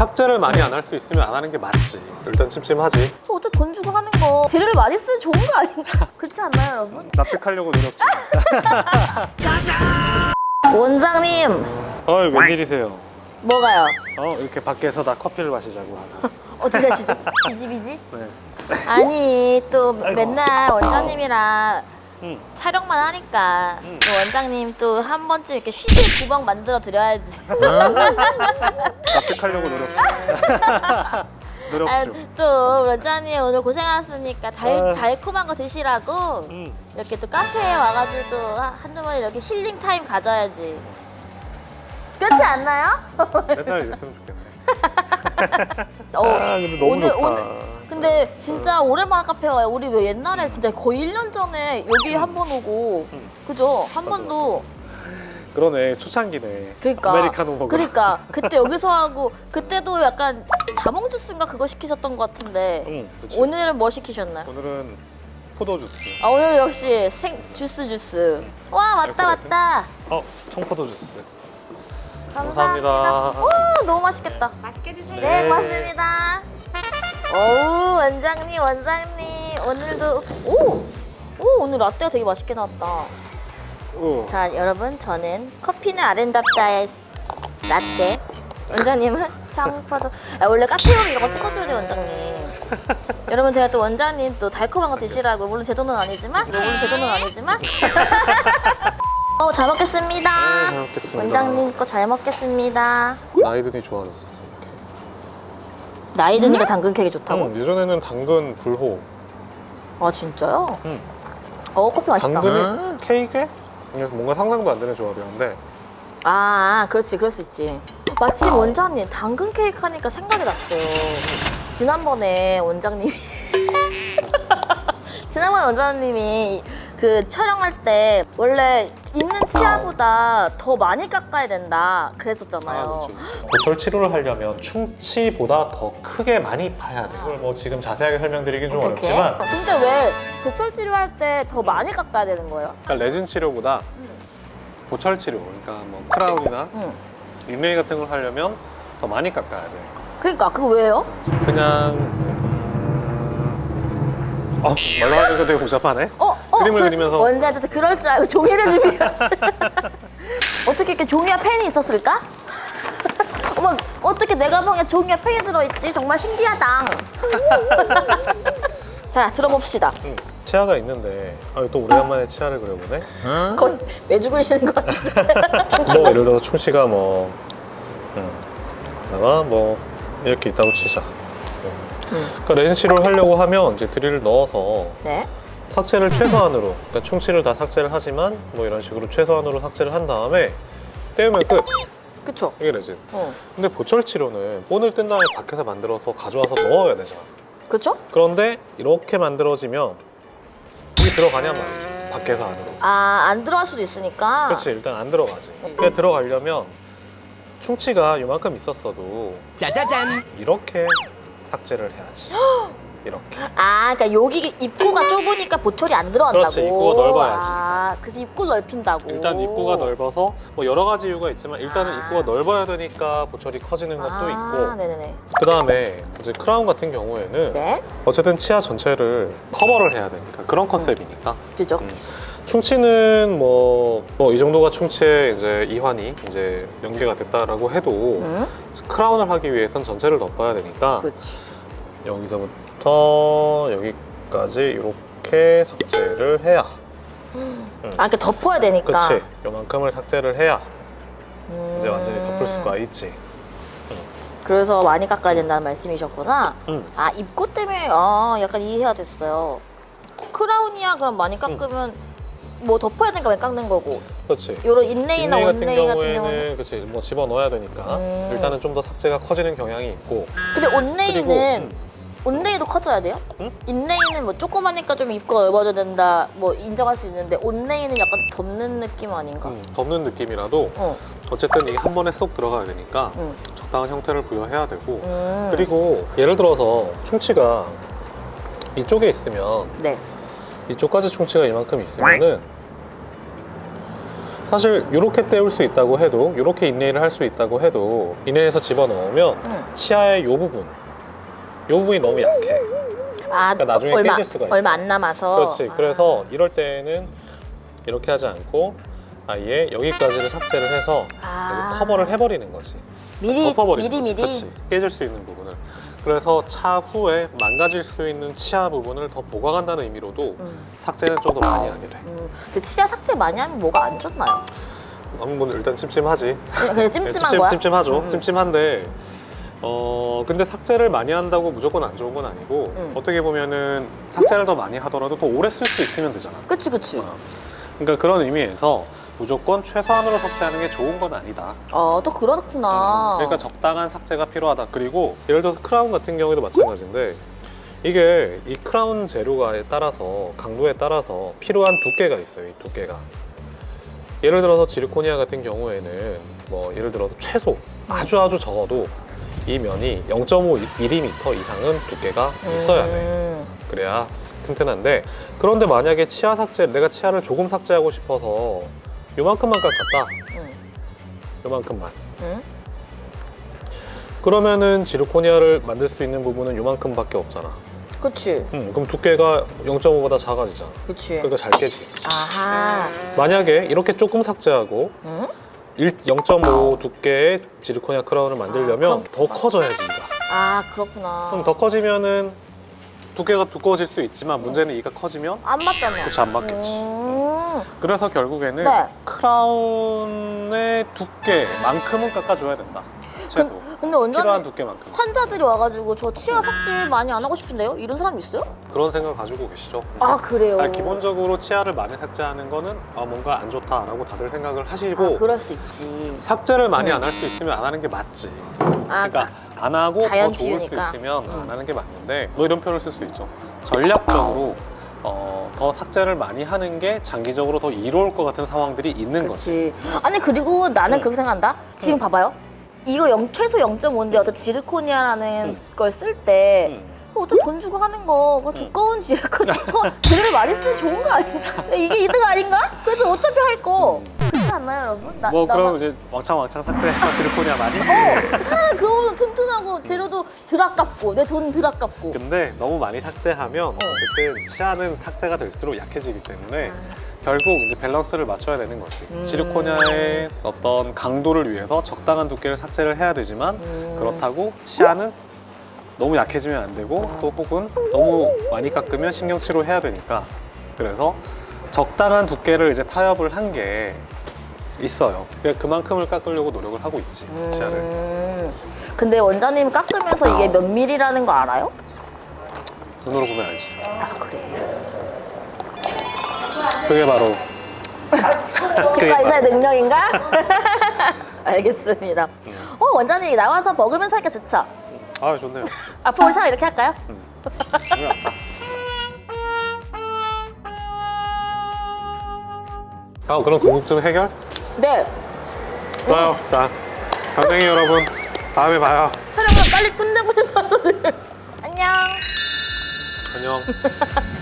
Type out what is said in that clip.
삭제를 많이 안 할 수 있으면 안 하는 게 맞지. 일단 찜찜하지. 어째 돈 주고 하는 거 재료를 많이 쓰면 좋은 거 아닌가? 그렇지 않나요, 여러분? 납득하려고 노력 중. 원장님, 어, 웬일이세요? 뭐가요? 어, 이렇게 밖에서 다 커피를 마시자고. 어떻게 하시죠? 지지비지? 네. 아니 또 맨날 원장님이랑 응. 촬영만 하니까 응. 또 원장님 또 한 번쯤 이렇게 쉬실 구멍 만들어 드려야지. 납득하려고 노력 중. 노력 아, 중. 또 원장님 오늘 고생하셨으니까 달, 아. 달콤한 거 드시라고 응. 이렇게 또 카페에 와가지고 또 한- 한두 번 이렇게 힐링 타임 가져야지. 그렇지 않나요? 맨날 이랬으면 좋겠네. 어, 아, 근데 너무 오늘- 좋다. 오늘- 근데 진짜 오랜만에 카페 와요. 우리 왜 옛날에 진짜 거의 1년 전에 여기 한 번 오고 응. 그죠? 한 맞아, 번도 그러네, 초창기네. 그러니까 아메리카노 먹어. 그러니까 그때 여기서 하고 그때도 약간 자몽 주스인가 그거 시키셨던 것 같은데 응, 그치. 오늘은 뭐 시키셨나요? 오늘은 포도 주스. 아 오늘 역시 생 주스 주스. 와 왔다? 왔다. 어, 청포도 주스. 감사합니다. 감사합니다. 오 너무 맛있겠다. 맛있게 드세요. 네 네. 고맙습니다. 오 원장님 원장님 오늘도 오. 오 오늘 라떼가 되게 맛있게 나왔다. 오. 자 여러분 저는 커피는 아름답다의 라떼 원장님은 청포도 아, 원래 카페용 이런 거 찍어줘야 돼 원장님 여러분 제가 또 원장님 또 달콤한 거 드시라고 물론 제 돈은 아니지만 물론 제 돈은 아니지만 어, 잘 먹겠습니다 네, 잘 먹겠습니다. 원장님 거 잘 먹겠습니다 나이든이 좋아졌어. 나이 드니까 당근 케이크 좋다고? 응, 예전에는 당근 불호. 아 진짜요? 응. 어 커피 맛있다 당근이 케이크에? 그래서 뭔가 상상도 안 되는 조합이었는데 아, 그렇지, 그럴 수 있지. 마침 원장님 당근 케이크 하니까 생각이 났어요. 지난번에 원장님이 지난번 원장님이 그 촬영할 때 원래 있는 치아보다 더 많이 깎아야 된다 그랬었잖아요. 보철 치료를 하려면 충치보다 더 크게 많이 파야 돼. 이걸 뭐 지금 자세하게 설명드리긴 좀 어떻게? 어렵지만 근데 왜 보철 치료할 때 더 많이 깎아야 되는 거예요? 그러니까 레진 치료보다 보철 치료, 그러니까 뭐 크라운이나 응. 린레이 같은 걸 하려면 더 많이 깎아야 돼. 그러니까 그거 왜요? 그냥 어, 말로 하니까 되게 복잡하네. 어, 어, 그림을 그 그리면서 원장한테 그럴 줄 알고 종이를 준비했어요. 어떻게 이렇게 종이와 펜이 있었을까? 어머, 어떻게 내 가방에 종이와 펜이 들어있지? 정말 신기하다. 자, 들어봅시다. 응, 치아가 있는데 아, 또 오래간만에 치아를 그려보네. 거의 매주 그리시는 것 같은데. 뭐 예를 들어서 충치가 뭐 음, 다가 뭐 이렇게 있다고 치자. 음. 그러니까 레진 치료를 하려고 하면 이제 드릴을 넣어서 네. 삭제를 최소한으로. 그러니까 충치를 다 삭제를 하지만 뭐 이런 식으로 최소한으로 삭제를 한 다음에 떼우면 끝. 그쵸. 이게 레진 어. 근데 보철 치료는 본을 뜬 다음에 밖에서 만들어서 가져와서 넣어야 되잖아. 그쵸? 그런데 이렇게 만들어지면 이게 들어가냔 말이지. 밖에서 안으로. 아, 안 들어갈 수도 있으니까. 그렇지 일단 안 들어가지. 그게 들어가려면 충치가 이만큼 있었어도 짜자잔. 이렇게 삭제를 해야지 이렇게 아, 그러니까 여기 입구가 좁으니까 보철이 안 들어간다고. 그렇지, 입구가 넓어야지. 아, 그래서 입구 넓힌다고. 일단 입구가 넓어서 뭐 여러 가지 이유가 있지만 일단은 아. 입구가 넓어야 되니까 보철이 커지는 것도 아, 있고 네네네. 그 다음에 이제 크라운 같은 경우에는 네. 어쨌든 치아 전체를 커버를 해야 되니까 그런 컨셉이니까 그죠? 음. 충치는 뭐이 정도가 충치에 이제 이환이 이제 연계가 됐다라고 해도 응? 크라운을 하기 위해선 전체를 덮어야 되니까 그렇지. 여기서부터 여기까지 이렇게 삭제를 해야 아, 그러니까 덮어야 되니까. 그렇지 요만큼을 삭제를 해야 음. 이제 완전히 덮을 수가 있지 그래서 많이 깎아야 된다는 말씀이셨구나. 음. 아, 입구 때문에 아, 약간 이해가 됐어요. 크라운이야 그럼 많이 깎으면 뭐 덮어야 되니까 왜 깎는 거고. 그렇지 요런 인레이나 인레이 같은 온레이 같은 경우에는 경우는 그렇지 뭐 집어 넣어야 되니까 음. 일단은 좀 더 삭제가 커지는 경향이 있고 근데 그리고 온레이는 음, 온레이도 커져야 돼요? 응? 인레이는 뭐 조그마니까 좀 입구가 넓어져야 된다 뭐 인정할 수 있는데 온레이는 약간 덮는 느낌 아닌가? 음, 덮는 느낌이라도 어. 어쨌든 이게 한 번에 쏙 들어가야 되니까 응. 적당한 형태를 부여해야 되고 음. 그리고 예를 들어서 충치가 이쪽에 있으면 네. 이쪽까지 충치가 이만큼 있으면은 사실 이렇게 때울 수 있다고 해도 이렇게 인레이를 할 수 있다고 해도 인레이에서 집어넣으면 응. 치아의 요 부분 요 부분이 너무 약해 아, 그러니까 나중에 얼마, 깨질 수가 있어. 얼마 안 남아서. 그렇지 아. 그래서 이럴 때는 이렇게 하지 않고 아예 여기까지를 삭제를 해서 아. 커버를 해버리는 거지 미리 덮어버리는 미리 거지. 미리. 그치. 깨질 수 있는 부분을 그래서 차후에 망가질 수 있는 치아 부분을 더 보강한다는 의미로도 음. 삭제는 좀 더 많이 하게 돼 음. 근데 치아 삭제 많이 하면 뭐가 안 좋나요? 한번 일단 찜찜하지 그냥, 그냥 찜찜한 찜- 거야? 찜찜하죠. 음. 찜찜한데 어 근데 삭제를 많이 한다고 무조건 안 좋은 건 아니고 음. 어떻게 보면은 삭제를 더 많이 하더라도 더 오래 쓸 수 있으면 되잖아. 그치 그치. 어. 그러니까 그런 의미에서 무조건 최소한으로 삭제하는 게 좋은 건 아니다. 어, 또 그렇구나. 그러니까 적당한 삭제가 필요하다. 그리고 예를 들어서 크라운 같은 경우에도 마찬가지인데 이게 이 크라운 재료가에 따라서 강도에 따라서 필요한 두께가 있어요. 이 두께가. 예를 들어서 지르코니아 같은 경우에는 뭐 예를 들어서 최소 아주 아주 적어도 이 면이 0.5mm 이상은 두께가 있어야 돼. 음. 그래야 튼튼한데 그런데 만약에 치아 삭제 내가 치아를 조금 삭제하고 싶어서 요만큼만 깎았다. 음. 요만큼만. 음. 그러면은 지르코니아를 만들 수 있는 부분은 요만큼밖에 없잖아. 그치 음, 그럼 두께가 0.5보다 작아지잖아. 그치. 그러니까 잘 깨지. 아하. 만약에 이렇게 조금 삭제하고 음? 1 0.5 두께의 지르코니아 크라운을 만들려면 아, 더 커져야지 이가. 아 그렇구나. 그럼 더 커지면은 두께가 두꺼워질 수 있지만 문제는 이가 커지면 안 맞잖아. 그치 안 맞겠지. 음. 그래서 결국에는 네. 크라운의 두께만큼은 깎아줘야 된다. 최소. 근데 필요한 두께만큼. 환자들이 와가지고 저 치아 삭제 많이 안 하고 싶은데요? 이런 사람 있어요? 그런 생각 가지고 계시죠? 아 그래요. 아, 기본적으로 치아를 많이 삭제하는 거는 아, 뭔가 안 좋다라고 다들 생각을 하시고 아, 그럴 수 있지. 삭제를 많이 음. 안할 수 있으면 안 하는 게 맞지. 아, 그러니까 안 하고 더 좋을 수 치유니까. 있으면 음. 안 하는 게 맞는데 뭐 이런 표현을 쓸 수 있죠. 전략적으로 어, 더 삭제를 많이 하는 게 장기적으로 더 이로울 것 같은 상황들이 있는 거지. 그렇지. 아니 그리고 나는 음. 그렇게 생각한다. 지금 음. 봐봐요. 이거 영, 최소 0.5인데 어떤 지르코니아라는 음. 걸쓸 때 음. 어차피 돈 주고 하는 거 그거 두꺼운 지르코니 더 재료를 많이 쓰면 좋은 거 아니야? 이게 이득 아닌가? 그래서 어차피 할 거. 그렇지 않나요 여러분? 나, 뭐 나만- 그럼 이제 왕창 왕창 삭제해서 지르코니아 많이? 차라리 그러면 튼튼하고 재료도 덜 아깝고 내 돈 덜 아깝고 근데 너무 많이 삭제하면 어. 어쨌든 치아는 삭제가 될수록 약해지기 때문에 결국 이제 밸런스를 맞춰야 되는 거지. 음. 지르코니아의 어떤 강도를 위해서 적당한 두께를 삭제를 해야 되지만 음. 그렇다고 치아는 너무 약해지면 안 되고 또 혹은 너무 많이 깎으면 신경 치료해야 되니까 그래서 적당한 두께를 이제 타협을 한 게 있어요. 그러니까 그만큼을 깎으려고 노력을 하고 있지 치아를. 음. 근데 원장님 깎으면서 이게 몇 밀리라는 거 알아요? 눈으로 보면 알지. 아 그래. 그게 바로 치과 의사의 능력인가? 알겠습니다. 어 원장님 나와서 먹으면서 하니까 좋죠? 아 좋네요. 앞으로 우리 차 이렇게 할까요? 너무 약다. 아 그럼 궁금증 해결? 네. 좋아요. 자, 강냉이 여러분 다음에 봐요. 촬영을 빨리 끝내고 싶어서 지금. 안녕. 안녕.